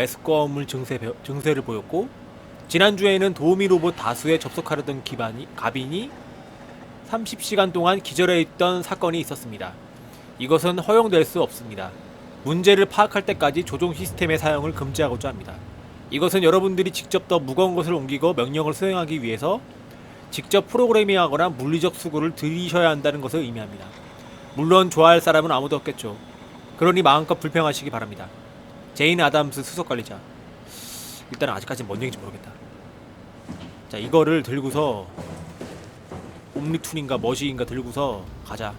매스꺼물 증세, 증세를 보였고 지난주에는 도우미 로봇 다수에 접속하려던 기반이, 가빈이 30시간 동안 기절해 있던 사건이 있었습니다. 이것은 허용될 수 없습니다. 문제를 파악할 때까지 조종 시스템의 사용을 금지하고자 합니다. 이것은 여러분들이 직접 더 무거운 것을 옮기고 명령을 수행하기 위해서 직접 프로그래밍하거나 물리적 수고를 들이셔야 한다는 것을 의미합니다. 물론 좋아할 사람은 아무도 없겠죠. 그러니 마음껏 불평하시기 바랍니다. 제인 아담스 수석 관리자. 일단 아직까지 뭔 얘기인지 모르겠다. 자 이거를 들고서 옴니툰인가 머시인가 들고서 가자.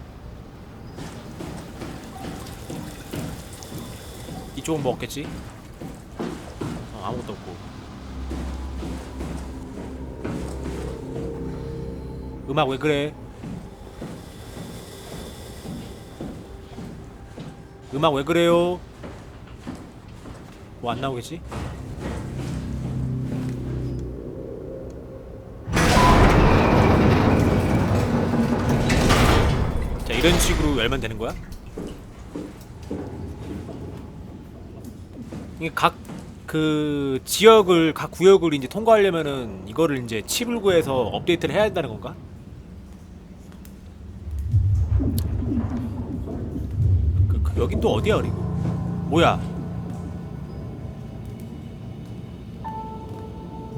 이쪽은 뭐 없겠지? 어, 아무것도 없고. 음악 왜 그래? 음악 왜 그래요? 뭐 안 나오겠지? 자 이런 식으로 열면 되는 거야? 이게 각 그 지역을 각 구역을 이제 통과하려면은 이거를 이제 칩을 구해서 업데이트를 해야 한다는 건가? 그, 그 여긴 또 어디야 그리고? 뭐야?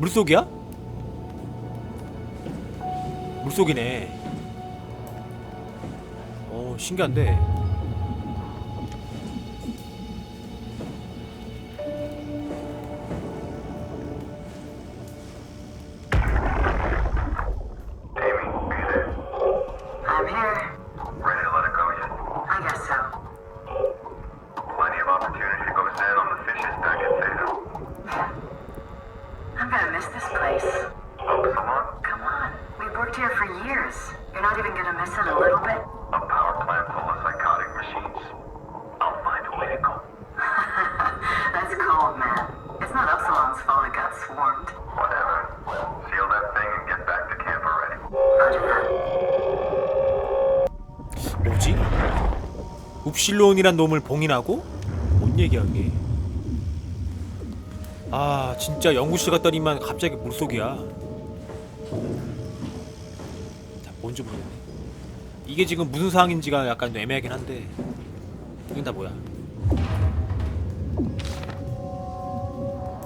물속이야? 물속이네. 어 신기한데. 웁실론이란 놈을 봉인하고? 뭔 얘기야 이게? 아 진짜 연구실 갔더니만 갑자기 물속이야. 자 뭔지 모르겠네. 이게 지금 무슨 상황인지가 약간 애매하긴 한데 이건 다 뭐야?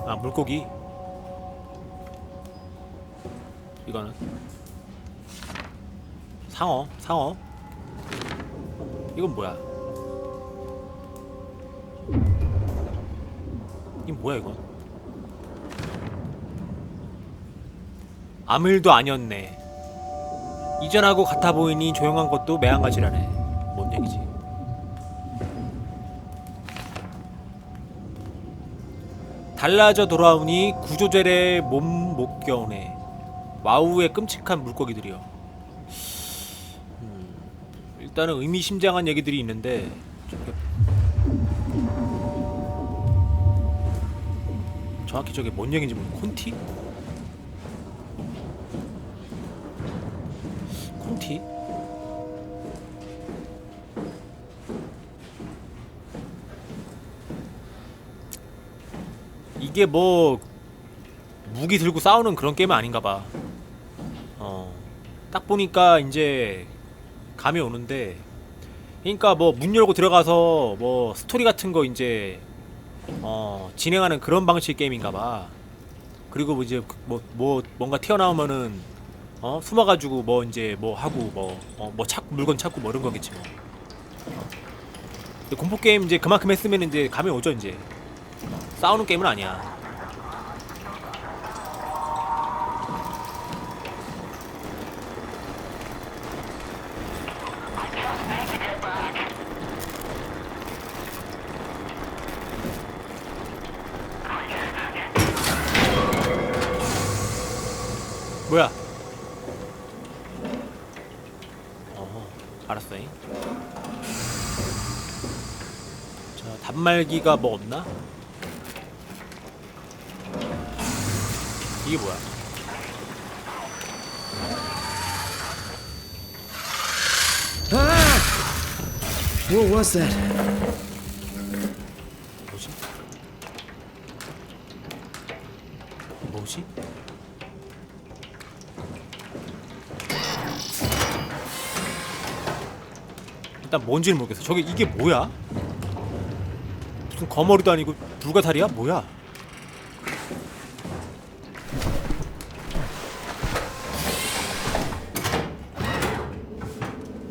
아 물고기. 이거는 상어, 상어. 이건 뭐야? 이건 뭐야 이건? 아무 일도 아니었네. 이전하고 같아 보이니 조용한 것도 매한가지라네. 뭔 얘기지? 달라져 돌아오니 구조젤의 몸못 겨우네. 와우의 끔찍한 물고기들이요. 일단은 의미심장한 얘기들이 있는데 정확히 저게 뭔 얘기인지 모르 콘티? 콘티? 이게 뭐 무기 들고 싸우는 그런 게임 아닌가 봐. 어. 딱 보니까 이제 감이 오는데 그러니까 뭐 문 열고 들어가서 뭐 스토리 같은 거 이제 어 진행하는 그런 방식 게임인가 봐. 그리고 뭐 이제 뭐 뭐 뭔가 튀어나오면은 어 숨어가지고 뭐 이제 뭐 하고 뭐어뭐 찾고 물건 찾고 뭐 이런 거겠지 뭐. 근데 공포 게임 이제 그만큼 했으면 이제 감이 오죠 이제. 싸우는 게임은 아니야. 어, 알았어잉. 자, 단말기가 뭐 없나? 이게 뭐야? What was that? 뭐지? 뭐지? 일단 뭔지는 모르겠어. 저게 이게 뭐야? 거머리도 아니고 불가사리야? 뭐야?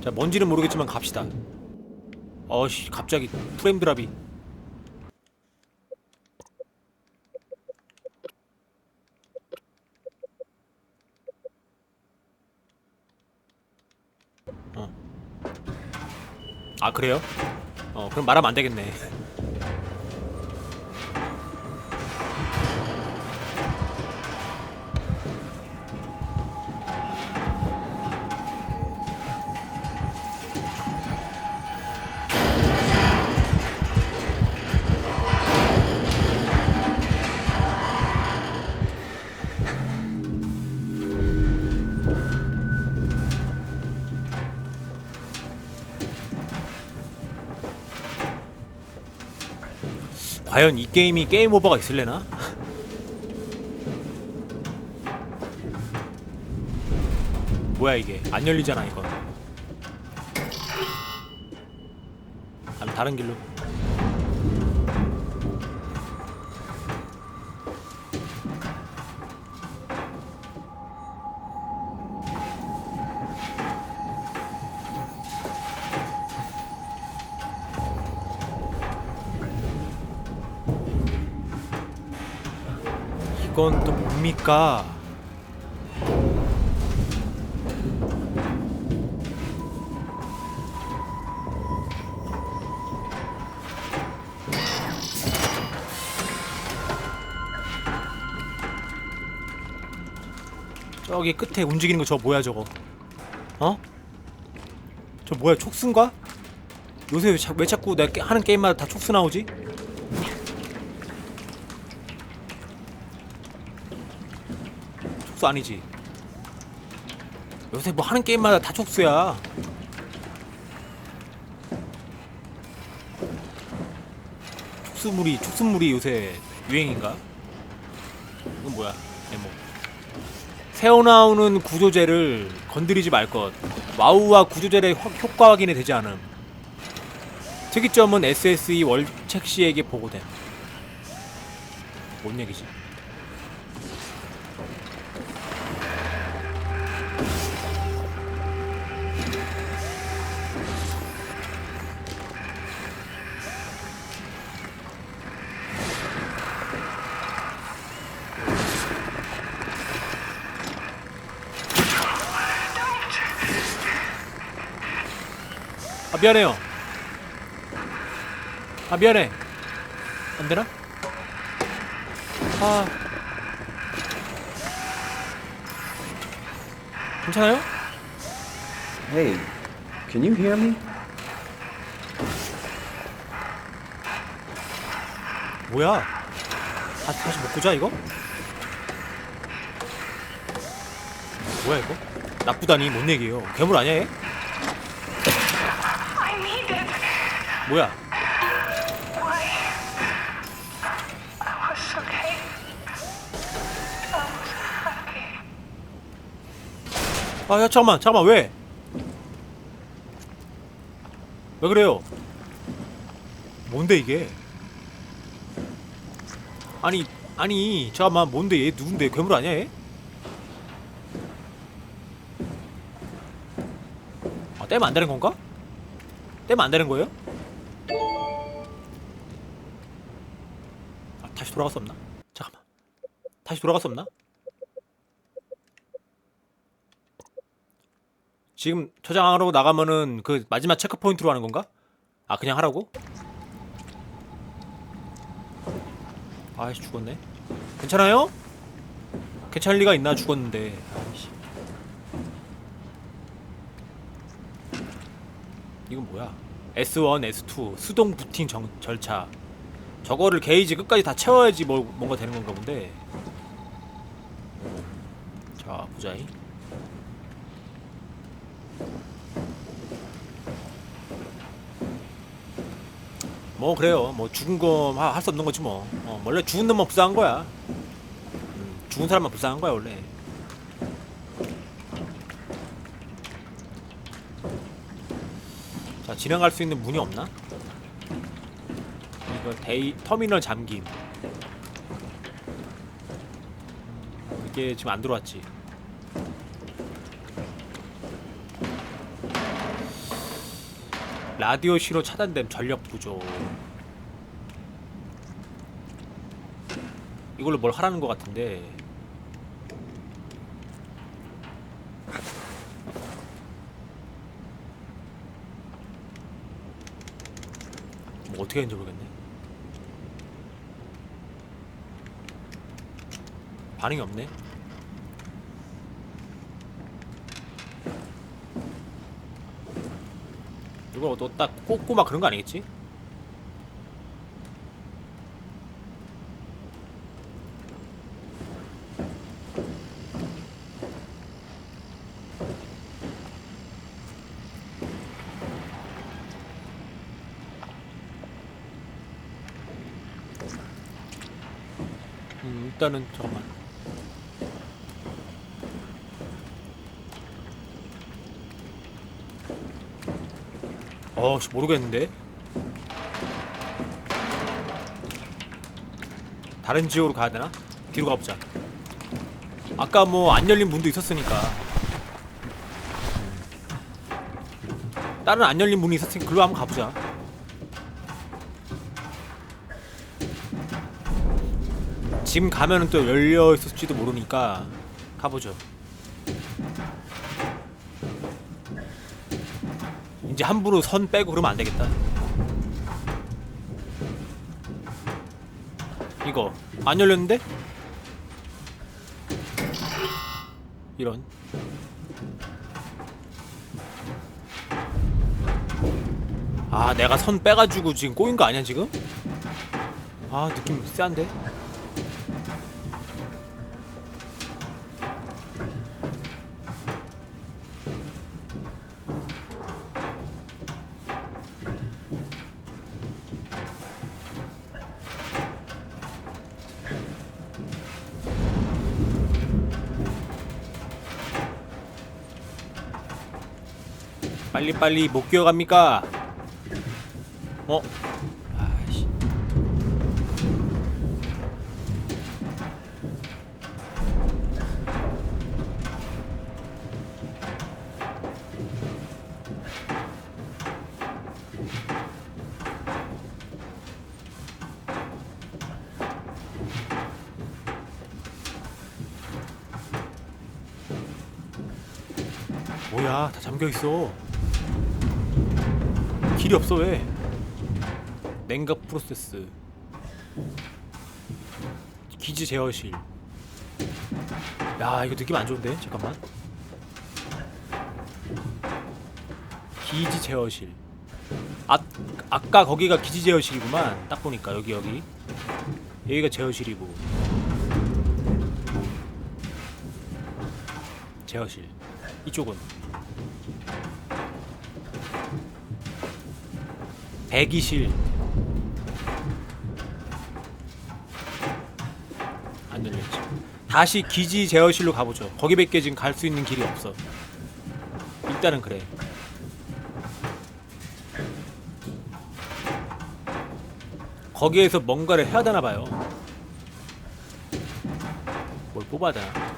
자, 뭔지는 모르겠지만 갑시다. 어씨, 갑자기 프레임 드랍이. 어. 아 그래요? 어 그럼 말하면 안 되겠네. 과연 이 게임이 게임 오버가 있을래나? 뭐야 이게? 안 열리잖아 아니 다른 길로 이건 또 뭡니까? 저기 끝에 움직이는 거 저 뭐야 저거? 어? 저 뭐야 촉수인가? 요새 왜, 자, 왜 자꾸 내가 게- 하는 게임마다 다 촉수 나오지? 촉수 아니지? 요새 뭐 하는 게임마다 다 촉수야. 촉수물이 촉수물이 요새 유행인가? 이건 뭐야? 제목. 새어 나오는 구조제를 건드리지 말 것. 와우와 구조제의 효- 효과 확인이 되지 않음. 특이점은 SSE 월책 시에게 보고됨. 뭔 얘기지? 미안해요. 아 미안해. 안 되나? 아 괜찮아요? Hey, can you hear me? 뭐야? 다, 다시 못 구자 이거? 뭐야 이거? 나쁘다니 뭔 얘기예요? 괴물 아니야 얘? I need it. 뭐야? 아, 야, 잠깐만, 잠깐만, 왜? 왜 그래요? 뭔데 이게? 아니, 아니, 잠깐만, 뭔데 얘 누군데? 괴물 아니야 얘? 아, 떼면 안 되는 건가? 떼면 안 되는 거예요? 돌아갈 수 없나? 잠깐만. 다시 돌아갈 수 없나? 지금 저장하러 나가면은 그 마지막 체크 포인트로 하는 건가? 아 그냥 하라고? 아이씨 죽었네. 괜찮아요? 괜찮을 리가 있나 죽었는데. 아이씨. 이건 뭐야? S1, S2 수동 부팅 정, 절차. 저거를 게이지 끝까지 다 채워야지 뭐, 뭔가 되는 건가 본데. 자 보자이. 뭐 그래요. 뭐 죽은 거 할 수 없는 거지 뭐. 어, 원래 죽은 놈만 불쌍한 거야. 음, 죽은 사람만 불쌍한 거야 원래. 자 지나갈 수 있는 문이 없나? 이거 데이 터미널 잠김. 이게 지금 안 들어왔지. 라디오 시로 차단됨 전력 부족. 이걸로 뭘 하라는 것 같은데. 뭐 어떻게 하는지 모르겠네. 반응이 없네. 이거 너딱 꽂고 막 그런 거 아니겠지? 음, 일단은 잠깐만. 어 씨 모르겠는데. 다른 지역으로 가야 되나? 뒤로 가보자. 아까 뭐 안 열린 문도 있었으니까. 다른 안 열린 문이 있었으니까 글로 한번 가보자. 지금 가면은 또 열려 있을지도 모르니까 가보죠. 이제 함부로 선 빼고 그러면 안 되겠다. 이거 안 열렸는데? 이런. 아, 내가 선 빼가지고 지금 꼬인 거 아니야 지금? 아, 느낌 쎄한데? 빨리빨리 못 기어갑니까? 어? 아이씨. 뭐야 다 잠겨있어 길이 없어 왜? 냉각 프로세스. 기지 제어실. 야 이거 느낌 안 좋은데? 잠깐만. 기지 제어실. 아, 아까 거기가 기지 제어실이구만. 딱 보니까 여기 여기. 여기가 제어실이고. 제어실. 이쪽은 대기실. 안 열렸지 다시 기지 제어실로 가보죠. 거기밖에 지금 갈 수 있는 길이 없어. 일단은 그래. 거기에서 뭔가를 해야 되나 봐요. 뭘 뽑아야 되나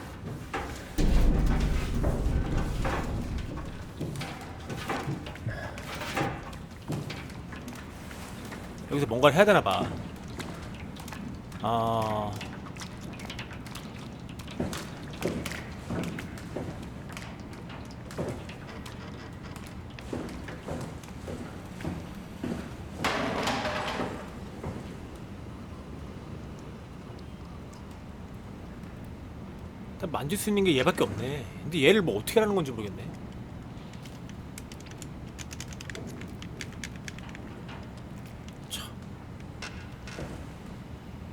여기서 뭔가를 해야 되나 봐. 아. 일단 만질 수 있는 게 얘밖에 없네. 근데 얘를 뭐 어떻게 하는 건지 모르겠네.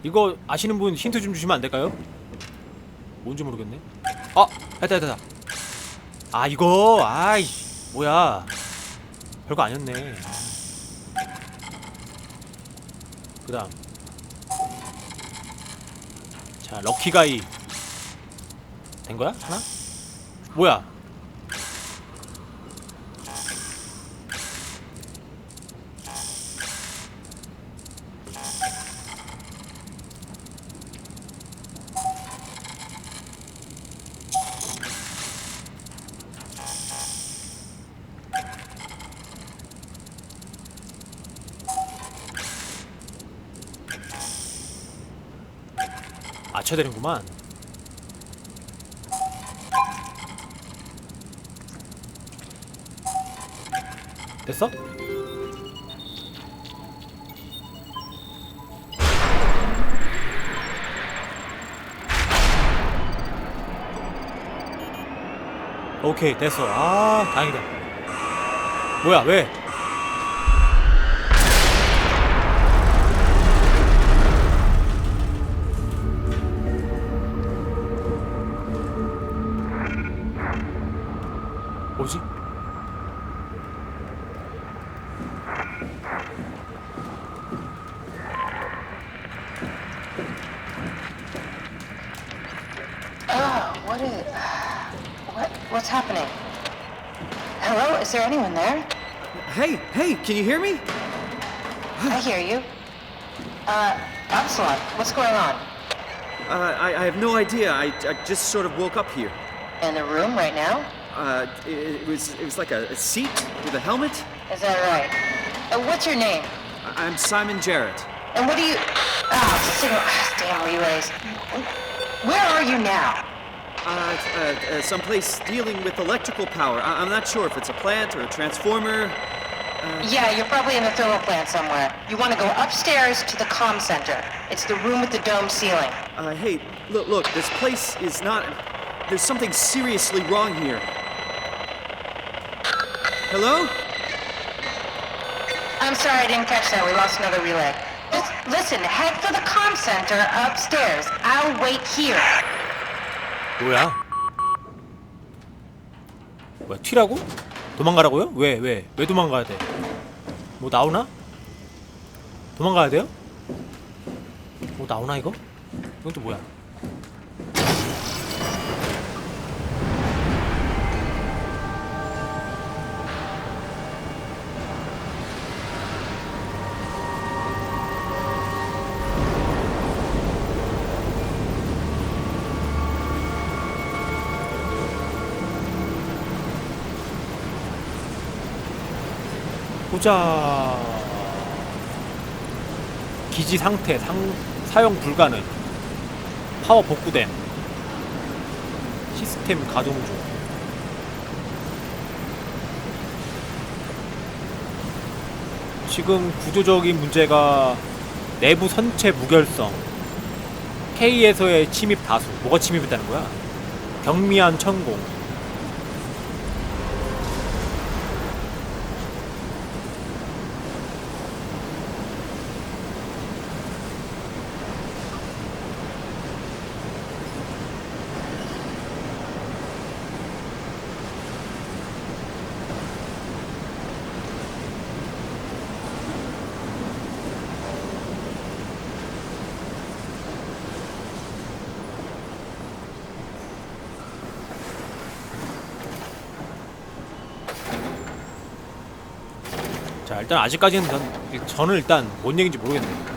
이거 아시는 분 힌트 좀 주시면 안 될까요? 뭔지 모르겠네. 아, 됐다, 됐다. 아, 이거, 아이, 뭐야. 별거 아니었네. 그 다음. 자, 럭키가이. 된 거야? 하나? 뭐야? 맞춰야 되는구만. 됐어? 오케이 됐어 아 다행이다 뭐야 왜 Hey, hey, can you hear me? I hear you. Uh, Absalom, what's going on? Uh, I, I have no idea. I, I just sort of woke up here. In the room right now? Uh, it, it was it was like a, a seat with a helmet. Is that right? Uh, what's your name? I- I'm Simon Jarrett. And what do you... Ah, signal... Damn relays. Where are you now? Uh, uh, uh, someplace dealing with electrical power. I, I'm not sure if it's a plant or a transformer. Yeah, you're probably in the thermal plant somewhere. You want to go upstairs to the comm center. It's the room with the dome ceiling. Uh, hey, look, look, this place is not. There's something seriously wrong here. Hello? I'm sorry I didn't catch that. We lost another relay. Just listen, head for the comm center upstairs. I'll wait here. 뭐야? 뭐야 튀라고? 도망가라고요? 왜 왜? 왜 도망가야 돼? 뭐 나오나? 도망가야 돼요? 뭐 나오나 이거? 이건 또 뭐야? 보자. 기지 상태 상, 사용 불가능. 파워 복구됨. 시스템 가동 중. 지금 구조적인 문제가 내부 선체 무결성. K에서의 침입 다수. 뭐가 침입했다는 거야? 경미한 천공. 자 일단 아직까지는 전, 저는 일단 뭔 얘기인지 모르겠네요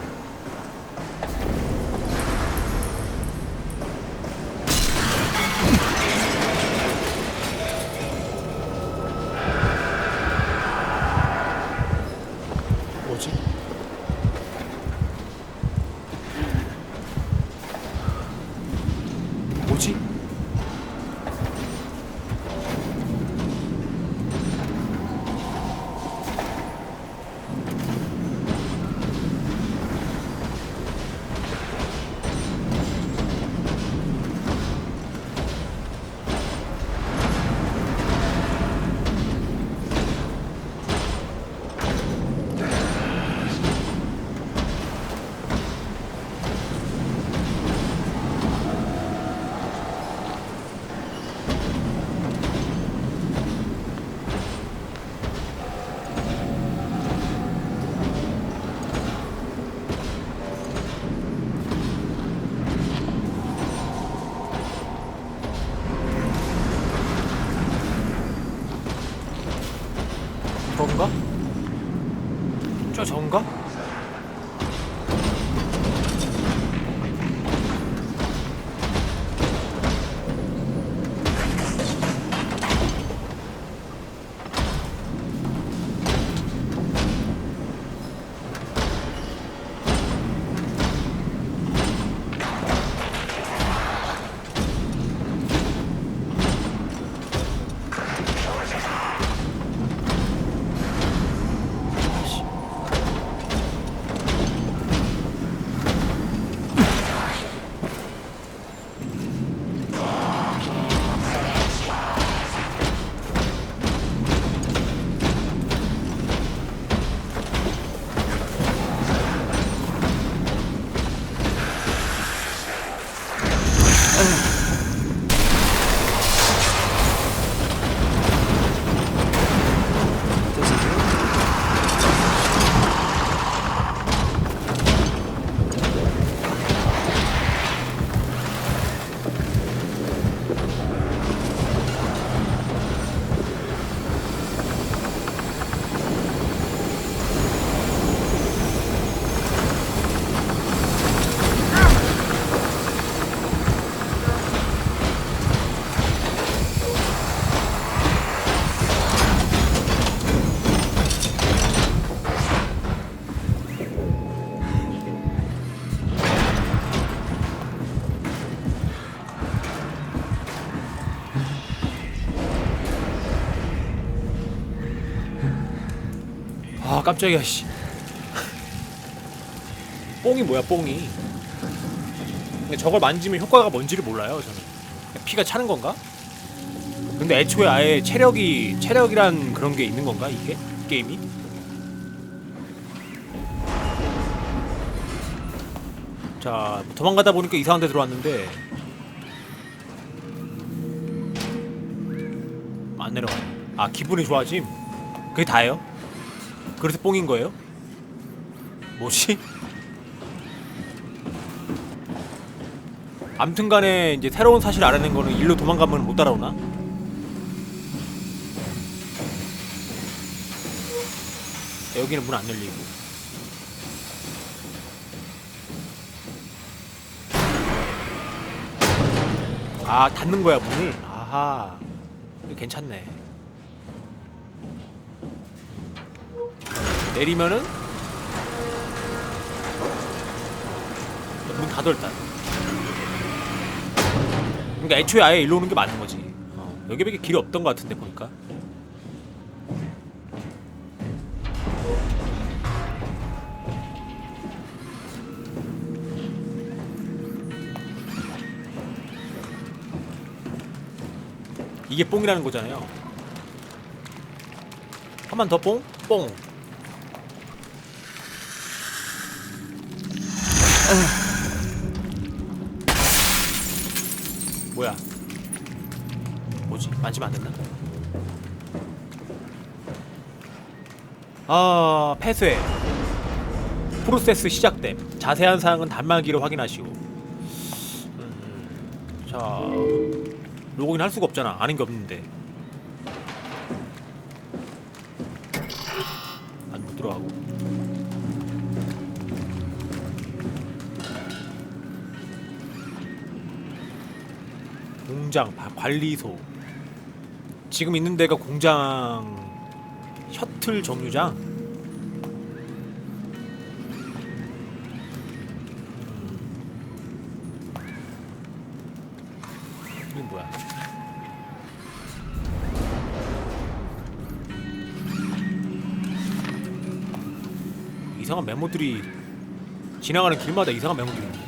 깜짝이야 씨. 뽕이 뭐야 뽕이? 근데 저걸 만지면 효과가 뭔지를 몰라요 저는. 피가 차는 건가? 근데 애초에 아예 체력이 체력이란 그런 게 있는 건가 이게 게임이? 자 도망가다 보니까 이상한 데 들어왔는데 안 내려가. 아 기분이 좋아짐. 그게 다예요? 그래서 뽕인 거예요? 뭐지? 암튼 간에 이제 새로운 사실 알아낸 거는 일로 도망가면 못 따라오나? 여기는 문 안 열리고. 아 닫는 거야 문을. 아하. 괜찮네. 내리면은 문 닫아 일단. 그러니까 애초에 아예 일로 오는 게 맞는 거지. 어, 여기밖에 길이 없던 것 같은데 보니까. 이게 뽕이라는 거잖아요. 한 번 더 뽕? 뽕. 뭐야? 뭐지? 만지면 안 된다. 아, 폐쇄. 프로세스 시작됨. 자세한 사항은 단말기로 확인하시오. 음, 자, 로그인 할 수가 없잖아. 아는 게 없는데. 관리소. 지금 있는 데가 공장 셔틀 정류장. 음. 이게 뭐야? 이상한 메모들이 지나가는 길마다 이상한 메모들이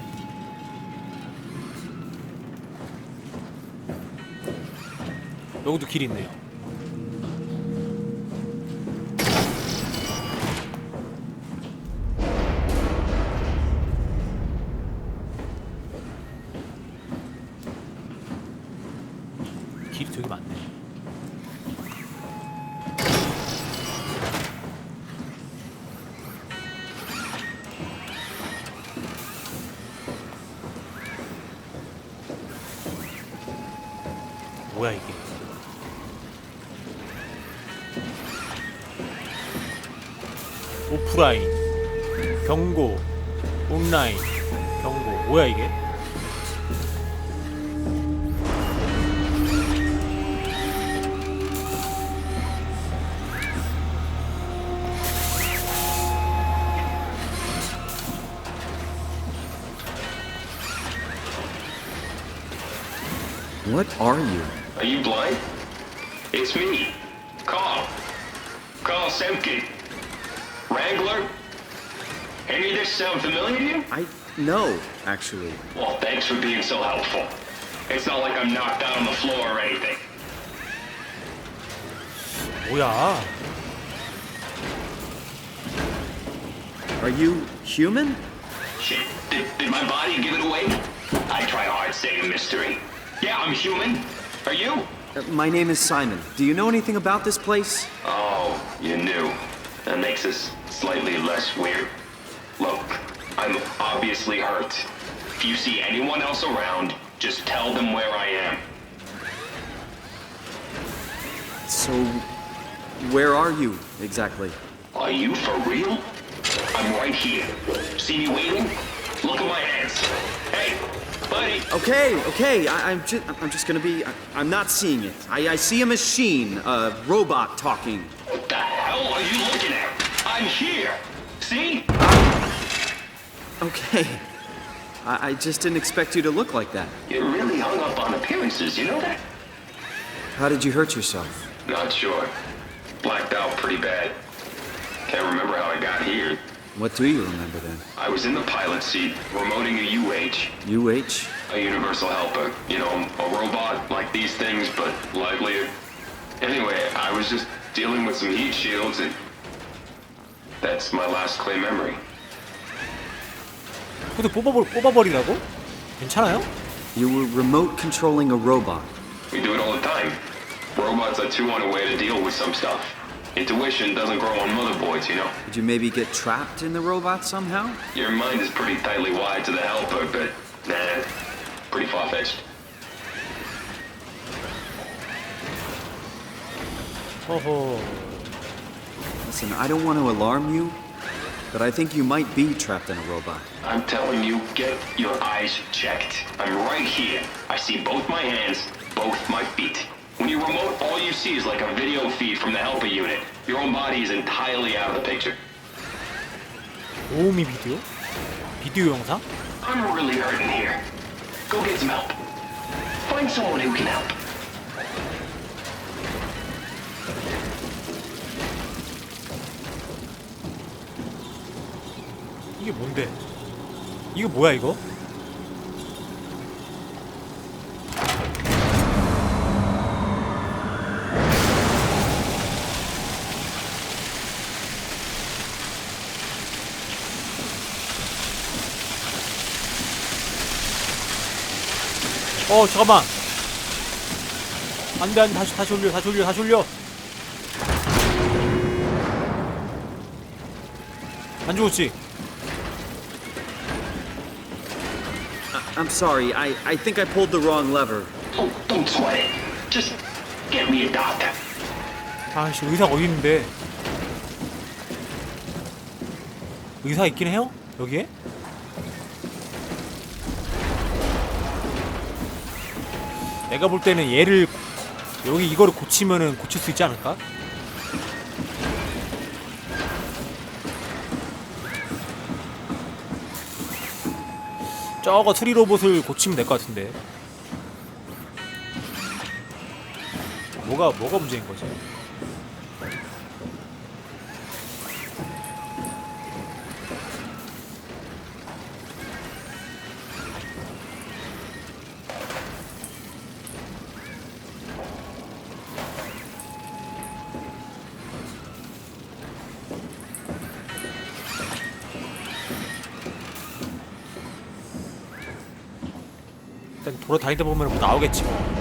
여기도 길 있네요. 오프라인, 경고, 온라인, 경고. 뭐야 이게? What are you? Are you blind? It's me, Carl. Carl Semke. Wrangler? Any of this sound familiar to you? I no, actually. Well, thanks for being so helpful. It's not like I'm knocked out on the floor or anything. 뭐야? Are you human? Shit, did, did my body give it away? I try hard staying a mystery. Yeah, I'm human. Are you? Uh, my name is Simon. Do you know anything about this place? Oh, you knew. That makes us slightly less weird. Look, I'm obviously hurt. If you see anyone else around, just tell them where I am. So, where are you exactly? Are you for real? I'm right here. See me waiting? Look at my hands. Hey, buddy. Okay, okay. I, I'm just, I'm just gonna be. I, I'm not seeing it. I, I see a machine, a robot talking. What the hell are you looking at? I'm here. See? Okay. I, I just didn't expect you to look like that. You're really hung up on appearances, you know that? How did you hurt yourself? Not sure. Blacked out pretty bad. Can't remember how I got here. What do you remember then? I was in the pilot seat, remoting a UH, UH? a universal helper. You know, a robot like these things, but livelier. Anyway, I was just dealing with some heat shields and that's my last clear memory. 근데 뽑아버, 뽑아버리라고? 괜찮아요? You were remote controlling a robot. We do it all the time. Robots are too unaware to deal with some stuff. Intuition doesn't grow on motherboards, you know. Did you maybe get trapped in the robot somehow? Your mind is pretty tightly wired to the helper, but nah, pretty far-fetched. 허허. Listen, I don't want to alarm you, but I think you might be trapped in a robot. I'm telling you, get your eyes checked. I'm right here. I see both my hands, both my feet. When you remote, all you see is like a video feed from the helper unit. Your own body is entirely out of the picture. 오미 비디오? 비디오 영상? I'm really hurting here. Go get some help. Find someone who can help. 이게 뭔데? 이거 뭐야 이거? 어 잠깐만 안돼 안돼 다시 다시 올려 다시 올려 다시 올려 안 죽었지? I'm sorry, I, I think I pulled the wrong lever. Oh, don't sweat it. Just get me a doctor. 아씨 의사 어디 있는데? 의사 있긴 해요? 여기에? 내가 볼 때는 얘를 여기 이거를 고치면은 고칠 수 있지 않을까? 저거 트리 로봇을 고치면 될 것 같은데 뭐가 뭐가 문제인 거지? 돌아다니다 보면 뭐 나오겠지 뭐.